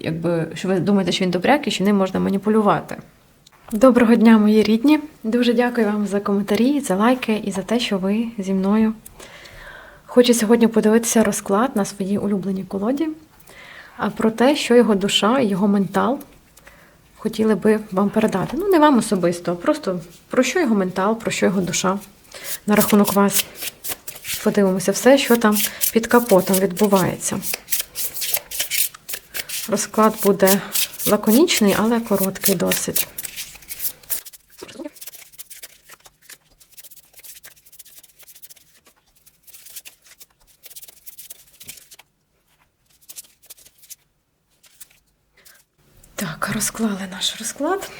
якби, що ви думаєте, що він добряк і що ним можна маніпулювати. Доброго дня, мої рідні. Дуже дякую вам за коментарі, за лайки і за те, що ви зі мною. Хочу сьогодні подивитися розклад на своїй улюбленій колоді, про те, що його душа і його ментал хотіли би вам передати. Ну, не вам особисто, а просто про що його ментал, про що його душа на рахунок вас. Подивимося все, що там під капотом відбувається. Розклад буде лаконічний, але короткий досить. Так, розклали наш розклад.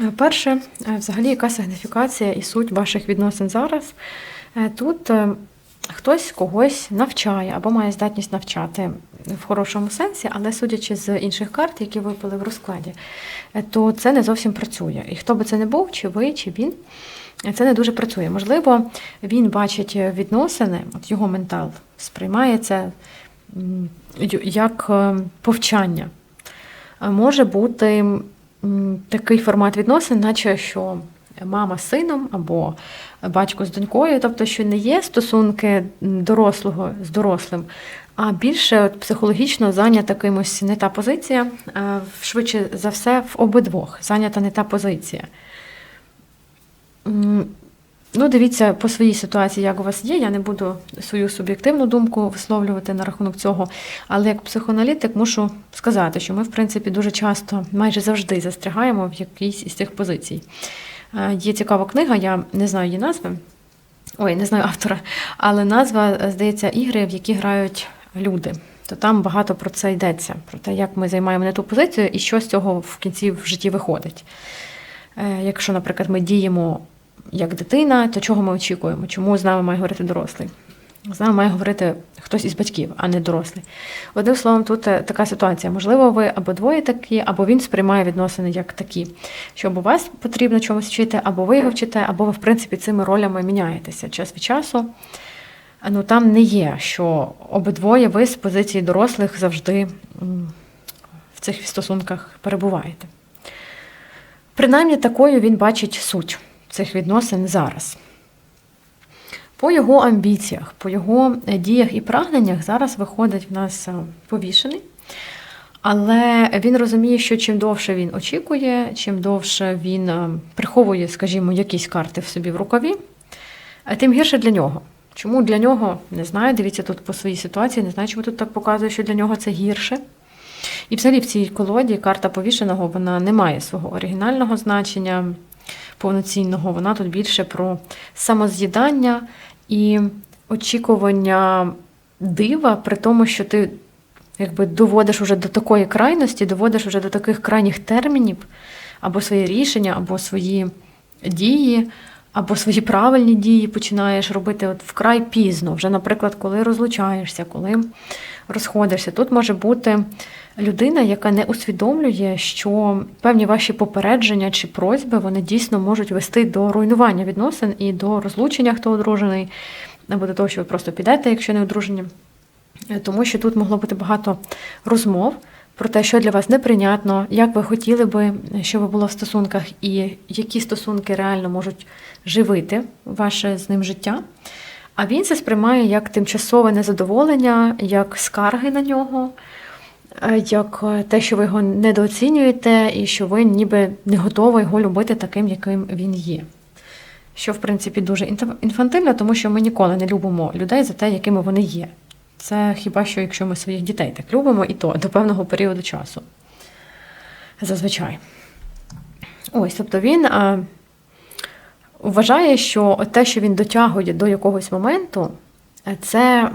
Е, Перше, е, взагалі, яка сигніфікація і суть ваших відносин зараз. Е, Тут хтось когось навчає або має здатність навчати в хорошому сенсі, але судячи з інших карт, які випали в розкладі, е, то це не зовсім працює. І хто би це не був, чи ви, чи він, це не дуже працює. Можливо, він бачить відносини, от його ментал сприймає це як е, повчання. Може бути такий формат відносин, наче що мама з сином або батько з донькою, тобто, що не є стосунки дорослого з дорослим, а більше от психологічно зайнята кимось не та позиція, швидше за все в обидвох зайнята не та позиція. Ну, дивіться по своїй ситуації, як у вас є. Я не буду свою суб'єктивну думку висловлювати на рахунок цього. Але як психоаналітик мушу сказати, що ми, в принципі, дуже часто, майже завжди застрягаємо в якійсь із цих позицій. Е, Є цікава книга, я не знаю її назви. Ой, не знаю автора, але назва, е, здається, ігри, в які грають люди. То там багато про це йдеться, про те, як ми займаємо не ту позицію і що з цього в кінці в житті виходить. Е, Якщо, наприклад, ми діємо як дитина, то чого ми очікуємо? Чому з нами має говорити дорослий? З нами має говорити хтось із батьків, а не дорослий. Одним словом, тут е, така ситуація. Можливо, ви або двоє такі, або він сприймає відносини як такі, що або вас потрібно чомусь вчити, або ви його вчите, або ви, в принципі, цими ролями міняєтеся час від часу. Ну там не є, що обидвоє ви з позиції дорослих завжди в цих стосунках перебуваєте. Принаймні такою він бачить суть цих відносин зараз. По його амбіціях, по його е, діях і прагненнях зараз виходить в нас е, повішений. Але він розуміє, що чим довше він очікує, чим довше він е, приховує, скажімо, якісь карти в собі в рукаві, тим гірше для нього. Чому для нього не знаю, дивіться тут по своїй ситуації, не знаю, чому тут так показує, що для нього це гірше. І взагалі в цій колоді карта повішеного вона не має свого оригінального значення повноцінного. Вона тут більше про самоз'їдання і очікування дива, при тому, що ти якби доводиш уже до такої крайності, доводиш уже до таких крайніх термінів, або свої рішення, або свої дії, або свої правильні дії починаєш робити от вкрай пізно. Вже, наприклад, коли розлучаєшся, коли розходишся. Тут може бути людина, яка не усвідомлює, що певні ваші попередження чи просьби вони дійсно можуть вести до руйнування відносин і до розлучення, хто одружений, або до того, що ви просто підете, якщо не одружені. Тому що тут могло бути багато розмов про те, що для вас неприйнятно, як ви хотіли би, щоб було в стосунках, і які стосунки реально можуть живити ваше з ним життя. А він це сприймає як тимчасове незадоволення, як скарги на нього, е, як е, те, що ви його недооцінюєте, і що ви ніби не готові його любити таким, яким він є. Що, в принципі, дуже інфантильно, тому що ми ніколи не любимо людей за те, якими вони є. Це хіба що, якщо ми своїх дітей так любимо, і то до певного періоду часу. Зазвичай. Ось, тобто він а, вважає, що те, що він дотягує до якогось моменту, це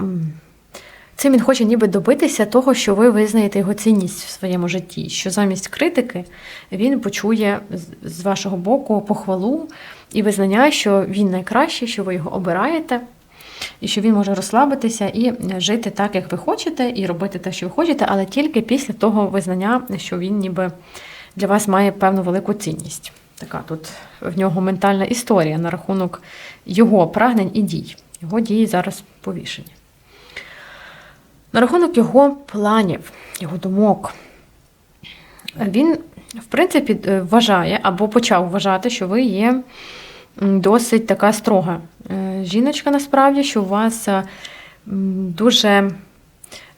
цим він хоче ніби добитися того, що ви визнаєте його цінність в своєму житті. Що замість критики він почує з вашого боку похвалу і визнання, що він найкращий, що ви його обираєте. І що він може розслабитися і жити так, як ви хочете, і робити те, що ви хочете, але тільки після того визнання, що він ніби для вас має певну велику цінність. Така тут в нього ментальна історія на рахунок його прагнень і дій. Його дії зараз повішені. На рахунок його планів, його думок, він, в принципі, е, вважає або почав вважати, що ви є досить така строга е, жіночка, насправді, що у вас е, дуже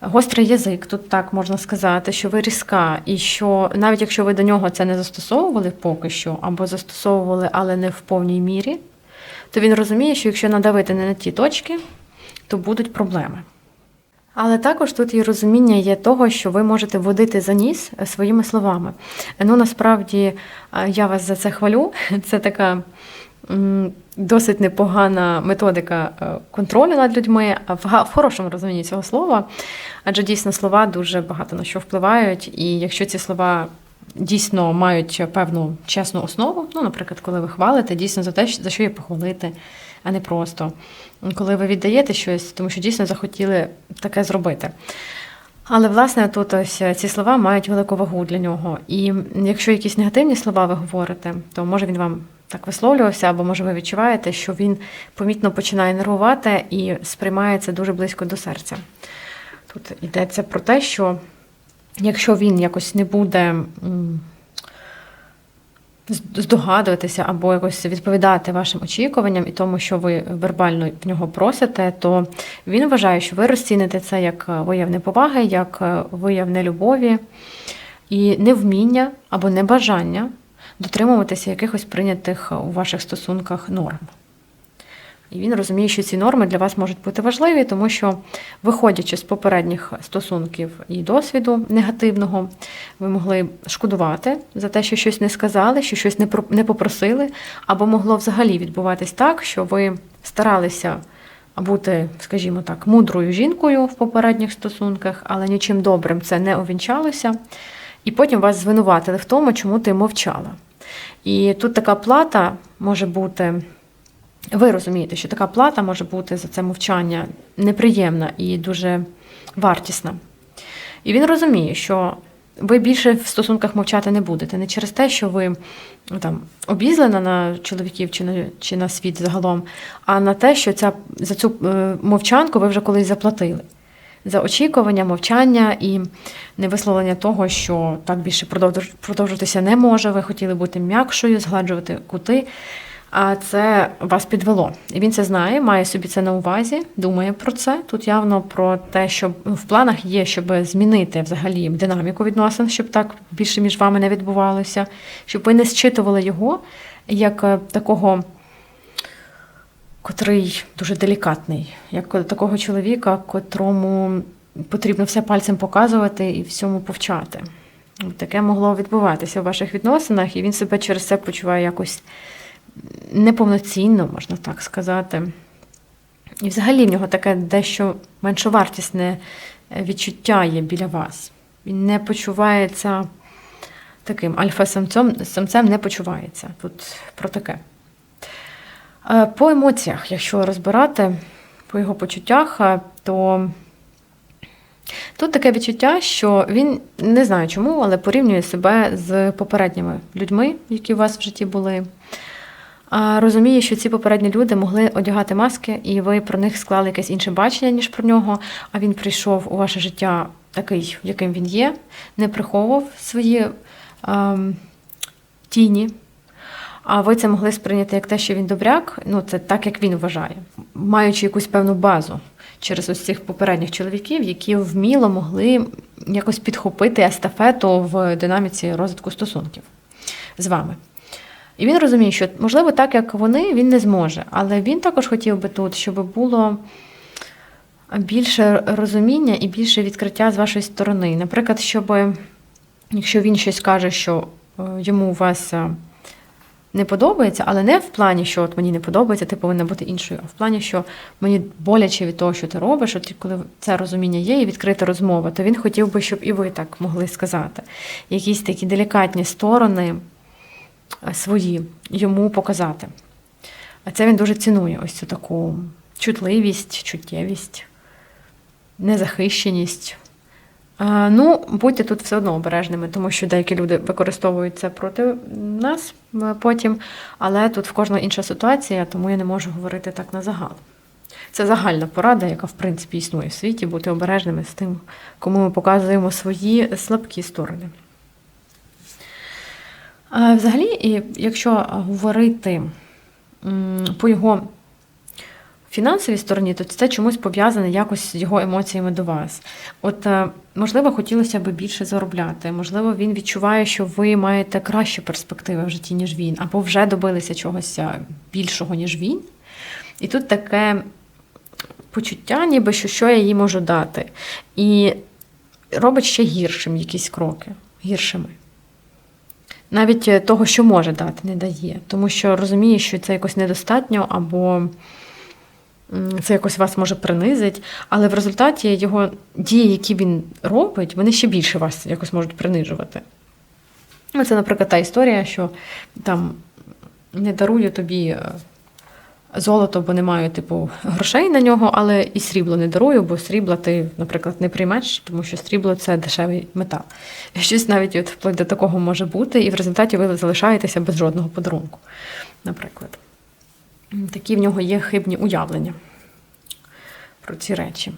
гострий язик, тут так можна сказати, що ви різка, і що навіть якщо ви до нього це не застосовували поки що, або застосовували, але не в повній мірі, то він розуміє, що якщо надавити не на ті точки, то будуть проблеми. Але також тут і розуміння є того, що ви можете водити за ніс е, своїми словами. Ну насправді я вас за це хвалю. Це така досить непогана методика е, контролю над людьми, в хорошому розумінні цього слова. Адже дійсно слова дуже багато на що впливають, і якщо ці слова дійсно мають певну чесну основу, ну, наприклад, коли ви хвалите, дійсно за те, за що є похвалити, а не просто коли ви віддаєте щось, тому що дійсно захотіли таке зробити. Але власне тут ось ці слова мають велику вагу для нього. І якщо якісь негативні слова ви говорите, то може він вам так висловлювався, або може ви відчуваєте, що він помітно починає нервувати і сприймає це дуже близько до серця. Тут йдеться про те, що якщо він якось не буде здогадуватися або якось відповідати вашим очікуванням і тому, що ви вербально в нього просите, то він вважає, що ви розціните це як е, вияв неповаги, як е, вияв нелюбові і невміння або небажання дотримуватися якихось прийнятих у ваших стосунках норм. І він розуміє, що ці норми для вас можуть бути важливі, тому що, виходячи з попередніх стосунків і досвіду негативного, ви могли шкодувати за те, що щось не сказали, що щось не попросили, або могло взагалі відбуватись так, що ви старалися бути, скажімо так, мудрою жінкою в попередніх стосунках, але нічим добрим це не увінчалося. І потім вас звинуватили в тому, чому ти мовчала. І тут така плата може бути. Ви розумієте, що така плата може бути за це мовчання неприємна і дуже вартісна. І він розуміє, що ви більше в стосунках мовчати не будете. Не через те, що ви ну, там обізлена на чоловіків чи на, чи на світ загалом, а на те, що ця, за цю е, мовчанку ви вже колись заплатили. За очікування, мовчання і невисловлення того, що так більше продовж- продовжуватися не може. Ви хотіли бути м'якшою, згладжувати кути. А це вас підвело. І він це знає, має собі це на увазі, думає про це. Тут явно про те, що в планах є, щоб змінити взагалі динаміку відносин, щоб так більше між вами не відбувалося, щоб ви не зчитували його як е, такого, котрий дуже делікатний, як такого чоловіка, котрому потрібно все пальцем показувати і всьому повчати. Таке могло відбуватися в ваших відносинах, і він себе через це почуває якось неповноцінно, можна так сказати. І взагалі в нього таке дещо меншовартісне відчуття є біля вас. Він не почувається таким альфа-самцем, самцем не почувається. Тут про таке. Е, По емоціях, якщо розбирати по його почуттях, е, то тут таке відчуття, що він не знаю чому, але порівнює себе з попередніми людьми, які у вас в житті були. Розуміє, що ці попередні люди могли одягати маски, і ви про них склали якесь інше бачення, ніж про нього. А він прийшов у ваше життя такий, яким він є, не приховував свої ем, тіні. А ви це могли сприйняти як те, що він добряк, ну це так, як він вважає, маючи якусь певну базу через ось цих попередніх чоловіків, які вміло могли якось підхопити естафету в динаміці розвитку стосунків з вами. І він розуміє, що можливо, так як вони, він не зможе. Але він також хотів би тут, щоб було більше розуміння і більше відкриття з вашої сторони. Наприклад, щоб якщо він щось каже, що е, йому у вас е, не подобається, але не в плані, що от мені не подобається, ти повинна бути іншою, а в плані, що мені боляче від того, що ти робиш, от коли це розуміння є і відкрита розмова, то він хотів би, щоб і ви так могли сказати. Якісь такі делікатні сторони свої йому показати. А це він дуже цінує ось цю таку чутливість, чуттєвість, незахищеність. Ну, будьте тут все одно обережними, тому що деякі люди використовують це проти нас е, потім, але тут в кожного інша ситуація, тому я не можу говорити так на загал. Це загальна порада, яка в принципі існує в світі, бути обережними з тим, кому ми показуємо свої слабкі сторони. Взагалі, якщо говорити по його фінансовій стороні, то це чомусь пов'язане якось з його емоціями до вас. От, е, можливо, хотілося б більше заробляти, можливо, він відчуває, що ви маєте кращі перспективи в житті, ніж він, або вже добилися чогось е, більшого, ніж він. І тут таке почуття, ніби що, що я їй можу дати. І робить ще гіршим якісь кроки, гіршими. Навіть е, того, що може дати, не дає, тому що розуміє, що це якось недостатньо, або це якось вас може принизить, але в результаті його дії, які він робить, вони ще більше вас якось можуть принижувати. Ну, Це, наприклад, та історія, що там не дарую тобі е, золото, бо не маю типу грошей на нього, але і срібло не дарую, бо срібла ти, наприклад, не приймеш, тому що срібло це дешевий метал. Щось навіть от вплоть до такого може бути, і в результаті ви залишаєтеся без жодного подарунку, наприклад. Такі в нього є хибні уявлення про ці речі.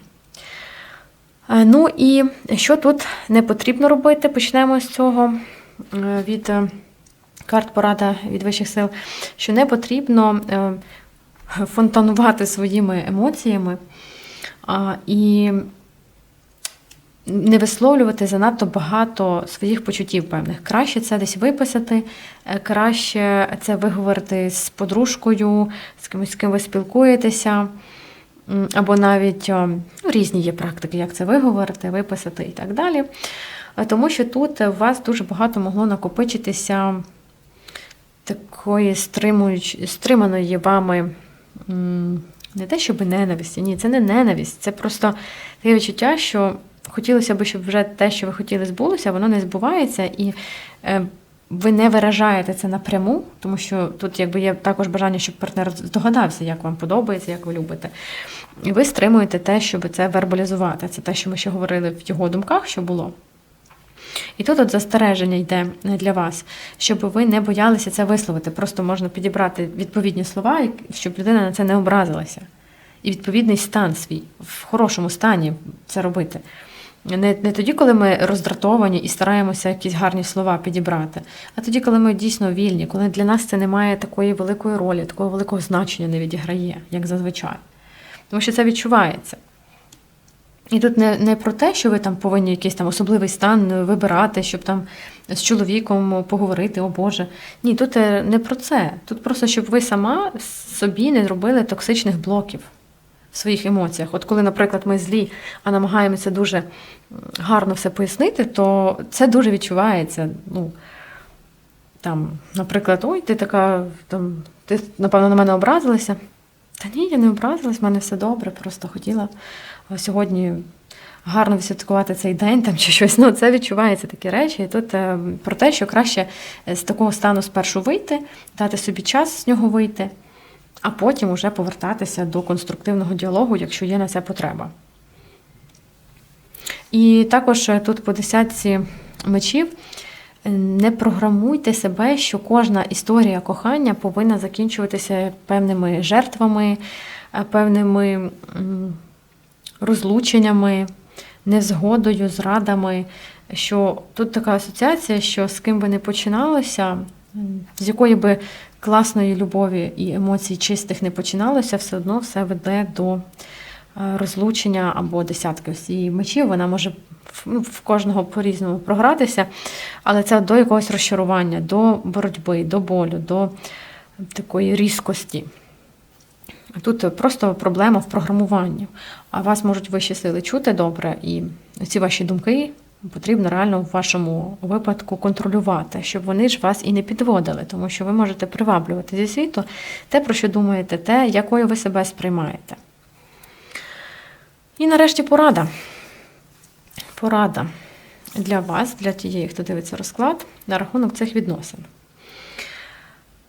Е, Ну і що тут не потрібно робити? Почнемо з цього е, від е, карт порада від вищих сил, що не потрібно фонтанувати своїми емоціями і не висловлювати занадто багато своїх почуттів певних. Краще це десь виписати, е, краще це виговорити з подружкою, з кимось, з ким ви спілкуєтеся. Або навіть ну, різні є практики, як це виговорити, виписати і так далі. Е, Тому що тут у вас дуже багато могло накопичитися такої стриманої вами не те, щоб ненависті, ні, це не ненависть, це просто таке відчуття, що хотілося б, щоб вже те, що ви хотіли, збулося, воно не збувається, і е, ви не виражаєте це напряму, тому що тут якби є також бажання, щоб партнер здогадався, як вам подобається, як ви любите. І ви стримуєте те, щоб це вербалізувати. Це те, що ми ще говорили в його думках, що було. І тут от застереження йде для вас, щоб ви не боялися це висловити. Просто можна підібрати відповідні слова, щоб людина на це не образилася. І відповідний стан свій, в хорошому стані це робити. Не, не тоді, коли ми роздратовані і стараємося якісь гарні слова підібрати, а тоді, коли ми дійсно вільні, коли для нас це не має такої великої ролі, такого великого значення не відіграє, як зазвичай. Тому що це відчувається. І тут не, не про те, що ви там повинні якийсь там особливий стан вибирати, щоб там з чоловіком поговорити, о Боже. Ні, тут е, не про це. Тут просто, щоб ви сама собі не робили токсичних блоків своїх емоціях. От коли, наприклад, ми злі, а намагаємося дуже гарно все пояснити, то це дуже відчувається. Ну, там, наприклад, ой, ти така, там, ти, напевно, на мене образилася. Та ні, я не образилась, в мене все добре, просто хотіла сьогодні гарно відсвяткувати цей день там чи щось. Ну, це відчувається такі речі. І тут е, про те, що краще е, з такого стану спершу вийти, дати собі час з нього вийти, а потім уже повертатися до конструктивного діалогу, якщо є на це потреба. І також е, тут по десятці мечів. е, Не програмуйте себе, що кожна історія кохання повинна закінчуватися певними жертвами, е, певними розлученнями, незгодою, зрадами. Що тут така асоціація, що з ким би не починалося, з якої би класної любові і емоцій чистих не починалося, все одно все веде до е, розлучення або десятки цієї мечів. Вона може ну, в кожного по-різному програтися, але це до якогось розчарування, до боротьби, до болю, до такої різкості. Тут просто проблема в програмуванні. А вас можуть вищі сили чути добре, і ці ваші думки потрібно реально в вашому випадку контролювати, щоб вони ж вас і не підводили, тому що ви можете приваблювати зі світу те, про що думаєте, те, якою ви себе сприймаєте. І нарешті порада. Порада для вас, для тієї, хто дивиться розклад, на рахунок цих відносин.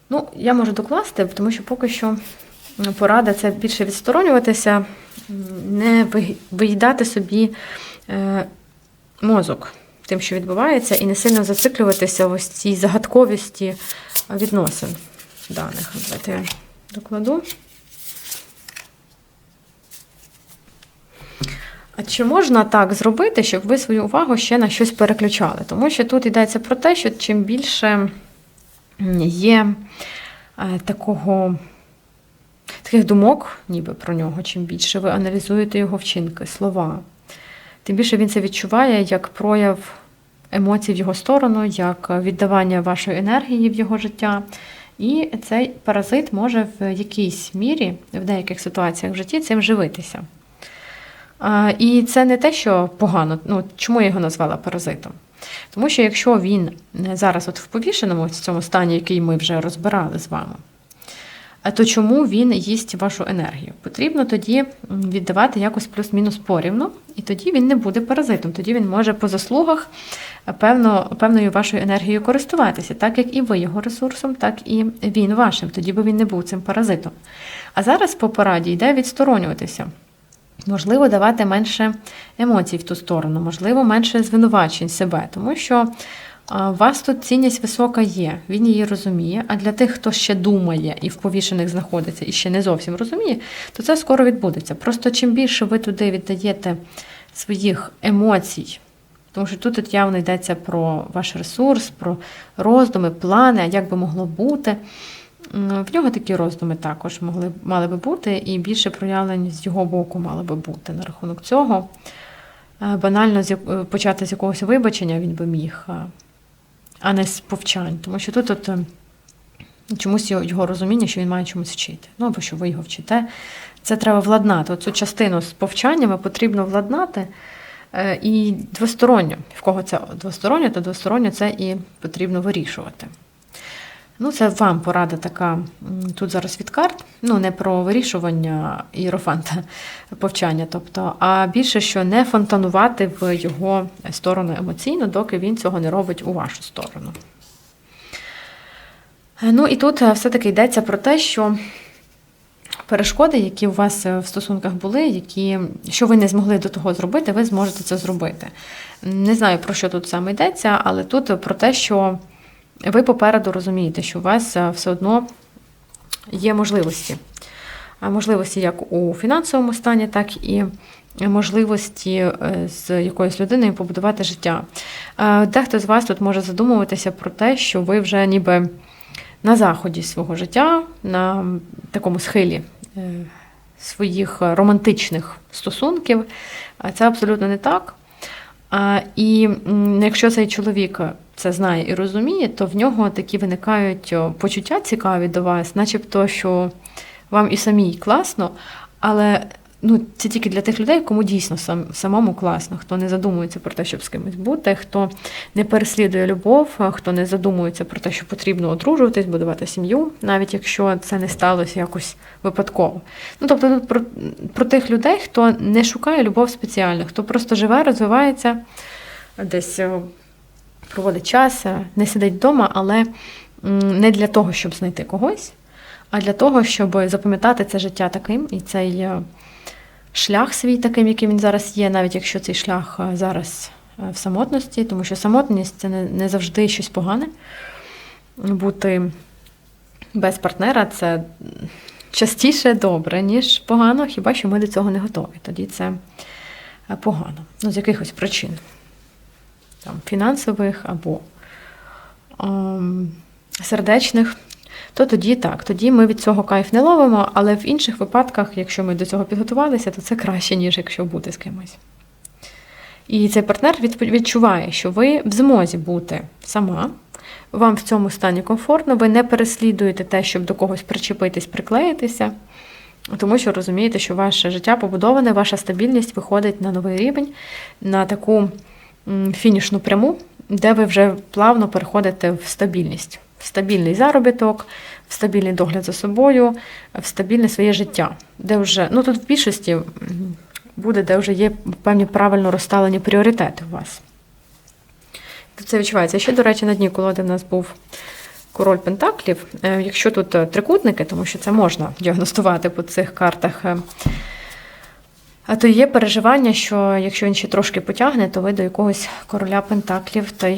Ну, я можу докласти, тому що поки що порада це більше відсторонюватися, не виїдати собі е, мозок тим, що відбувається, і не сильно зациклюватися в ось цій загадковісті відносин даних. Давайте я докладу. А чи можна так зробити, щоб ви свою увагу ще на щось переключали? Тому що тут йдеться про те, що чим більше є е, такого, таких думок, ніби про нього, чим більше ви аналізуєте його вчинки, слова, тим більше він це відчуває як прояв емоцій в його сторону, як віддавання вашої енергії в його життя. І цей паразит може в якійсь мірі, в деяких ситуаціях в житті цим живитися. І це не те, що погано. Ну, Чому я його назвала паразитом? Тому що якщо він зараз от в повішеному в цьому стані, який ми вже розбирали з вами, то чому він їсть вашу енергію? Потрібно тоді віддавати якось плюс-мінус порівну, і тоді він не буде паразитом. Тоді він може по заслугах е, певно, певною вашою енергією користуватися, так як і ви його ресурсом, так і він вашим. Тоді би він не був цим паразитом. А зараз по пораді йде відсторонюватися. Можливо, давати менше емоцій в ту сторону, можливо, менше звинувачень себе, тому що вас тут цінність висока є, він її розуміє. А для тих, хто ще думає і в повішених знаходиться, і ще не зовсім розуміє, то це скоро відбудеться. Просто чим більше ви туди віддаєте своїх емоцій, тому що тут от явно йдеться про ваш ресурс, про роздуми, плани, а як би могло бути. В нього такі роздуми також могли, мали би бути, і більше проявлень з його боку мали би бути на рахунок цього. Е, Банально е, почати з якогось вибачення він би міг, а- не з повчань. Тому що тут от, е, чомусь його, його розуміння, що він має чомусь вчити. Ну або що ви його вчите. Це треба владнати. Оцю частину з повчаннями потрібно владнати. е, І двосторонньо. В кого це двосторонньо, то двосторонньо це і потрібно вирішувати. Ну, це вам порада така тут зараз від карт. Ну, не про вирішування іерофанта повчання, тобто, а більше, що не фонтанувати в його сторону емоційно, доки він цього не робить у вашу сторону. Ну і тут е, все-таки йдеться про те, що перешкоди, які у вас е, в стосунках були, які, що ви не змогли до того зробити, ви зможете це зробити. Не знаю, про що тут саме йдеться, але тут про те, що ви попереду розумієте, що у вас е, все одно є можливості. Можливості як у фінансовому стані, так і можливості е, з якоюсь людиною побудувати життя. Е, Дехто з вас тут може задумуватися про те, що ви вже ніби на заході свого життя, на такому схилі своїх романтичних стосунків. Це абсолютно не так. І якщо цей чоловік це знає і розуміє, то в нього такі виникають почуття цікаві до вас, начебто, що вам і самій класно, але ну, це тільки для тих людей, кому дійсно сам, самому класно, хто не задумується про те, щоб з кимось бути, хто не переслідує любов, хто не задумується про те, що потрібно одружуватись, будувати сім'ю, навіть якщо це не сталося якось випадково. Ну, тобто тут про, про тих людей, хто не шукає любов спеціально, хто просто живе, розвивається, десь проводить час, е, не сидить вдома, але не для того, щоб знайти когось, а для того, щоб запам'ятати це життя таким і цей е, шлях свій таким, яким він зараз є, навіть якщо цей шлях е, зараз в самотності, тому що самотність це не, завжди щось погане. Бути без партнера це частіше добре, ніж погано, хіба що ми до цього не готові. Тоді це погано. Ну, з якихось причин. Там, фінансових або ем, сердечних, то тоді так, тоді ми від цього кайф не ловимо, але в інших випадках, якщо ми до цього підготувалися, то це краще, ніж якщо бути з кимось. І цей партнер відчуває, що ви в змозі бути сама, вам в цьому стані комфортно, ви не переслідуєте те, щоб до когось причепитись, приклеїтися, тому що розумієте, що ваше життя побудоване, ваша стабільність виходить на новий рівень, на таку фінішну пряму, де ви вже плавно переходите в стабільність, в стабільний заробіток, в стабільний догляд за собою, в стабільне своє життя, де вже, ну тут в більшості буде, де вже є певні правильно розставлені пріоритети у вас. Тут це відчувається. Ще, до речі, на дні колоди в нас був король Пентаклів. Е, Якщо тут е, трикутники, тому що це можна діагностувати по цих картах, е, а то є переживання, що якщо він ще трошки потягне, то ви до якогось короля Пентаклів та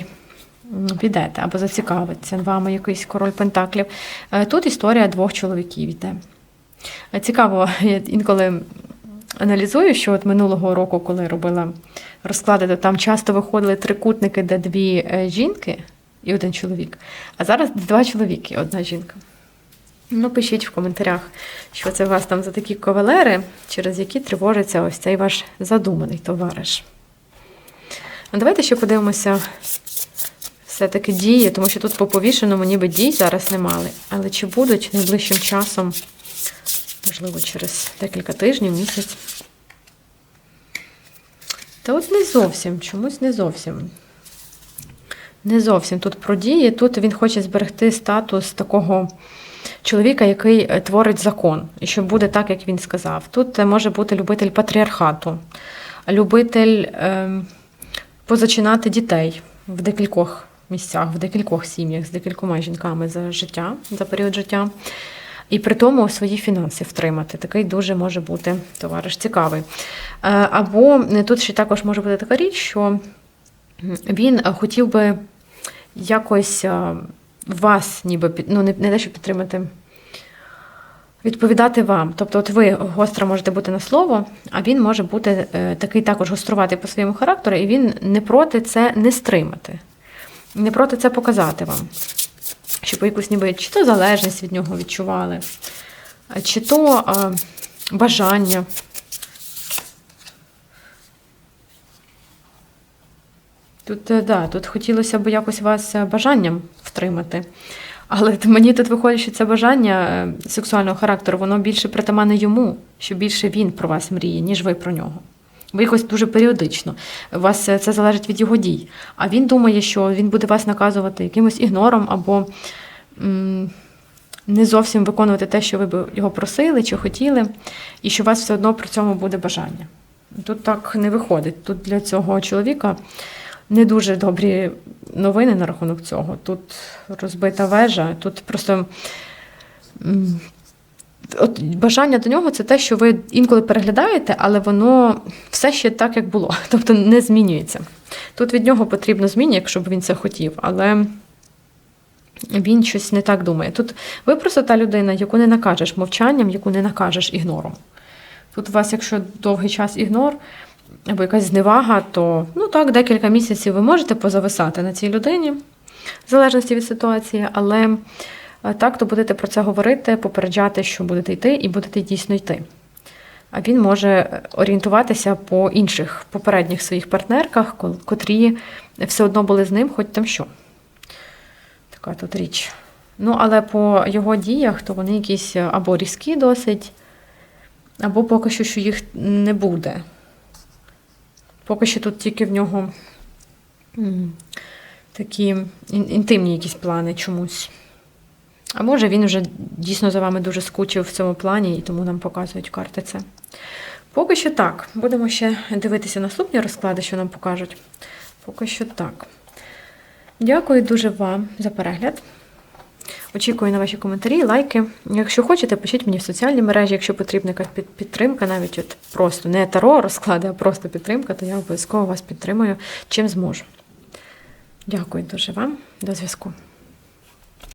підете або зацікавиться вами якийсь король Пентаклів. Е, Тут історія двох чоловіків йде. Е, Цікаво, я інколи аналізую, що от минулого року, коли робила розклади, то там часто виходили трикутники, де дві е, жінки і один чоловік, а зараз два чоловіки і одна жінка. Ну, пишіть в коментарях, що це у вас там за такі ковалери, через які тривожиться ось цей ваш задуманий товариш. Ну, давайте ще подивимося все-таки дії, тому що тут по повішеному ніби дій зараз не мали. Але чи будуть найближчим часом, можливо, через декілька тижнів, місяць? Та от не зовсім, чомусь не зовсім. Не зовсім тут про дії. Тут він хоче зберегти статус такого чоловіка, який е, творить закон, і що буде так, як він сказав. Тут е, може бути любитель патріархату, любитель е, позачинати дітей в декількох місцях, в декількох сім'ях з декількома жінками за життя, за період життя. І при тому свої фінанси втримати. Такий дуже може бути товариш цікавий. Е, Або тут ще також може бути така річ, що він хотів би якось вас, ніби ну, не, те, що підтримати, відповідати вам. Тобто, от ви гостра можете бути на слово, а він може бути е, такий також гострувати по своєму характеру, і він не проти це не стримати, не проти це показати вам. Щоб якусь ніби чи то залежність від нього відчували, чи то а, бажання. Тут, е, да, тут хотілося б якось вас е, бажанням втримати. Але мені тут виходить, що це бажання е, сексуального характеру, воно більше притаманне йому, що більше він про вас мріє, ніж ви про нього. Ви якось дуже періодично. У вас е, це залежить від його дій. А він думає, що він буде вас наказувати якимось ігнором або м, не зовсім виконувати те, що ви б його просили чи хотіли, і що у вас все одно при цьому буде бажання. Тут так не виходить. Тут для цього чоловіка не дуже добрі новини на рахунок цього. Тут розбита вежа, тут просто. От бажання до нього це те, що ви інколи переглядаєте, але воно все ще так, як було, тобто не змінюється. Тут від нього потрібно зміни, якщо б він це хотів, але він щось не так думає. Тут ви просто та людина, яку не накажеш мовчанням, яку не накажеш ігнором. Тут у вас, якщо довгий час ігнор або якась зневага, то ну так, декілька місяців ви можете позависати на цій людині, в залежності від ситуації, але е, так, то будете про це говорити, попереджати, що будете йти, і будете дійсно йти. А він може орієнтуватися по інших попередніх своїх партнерках, котрі все одно були з ним, хоч там що. Така тут річ. Ну, але по його діях, то вони якісь е, або різкі досить, або поки що, що їх не буде. Поки що тут тільки в нього такі інтимні якісь плани чомусь. А може він вже дійсно за вами дуже скучив в цьому плані, і тому нам показують карти це. Поки що так. Будемо ще дивитися наступні розклади, що нам покажуть. Поки що так. Дякую дуже вам за перегляд. Очікую на ваші коментарі, лайки. Якщо хочете, пишіть мені в соціальні мережі, якщо потрібна якась підтримка, навіть от просто не таро розклади, а просто підтримка, то я обов'язково вас підтримую чим зможу. Дякую дуже вам. До зв'язку.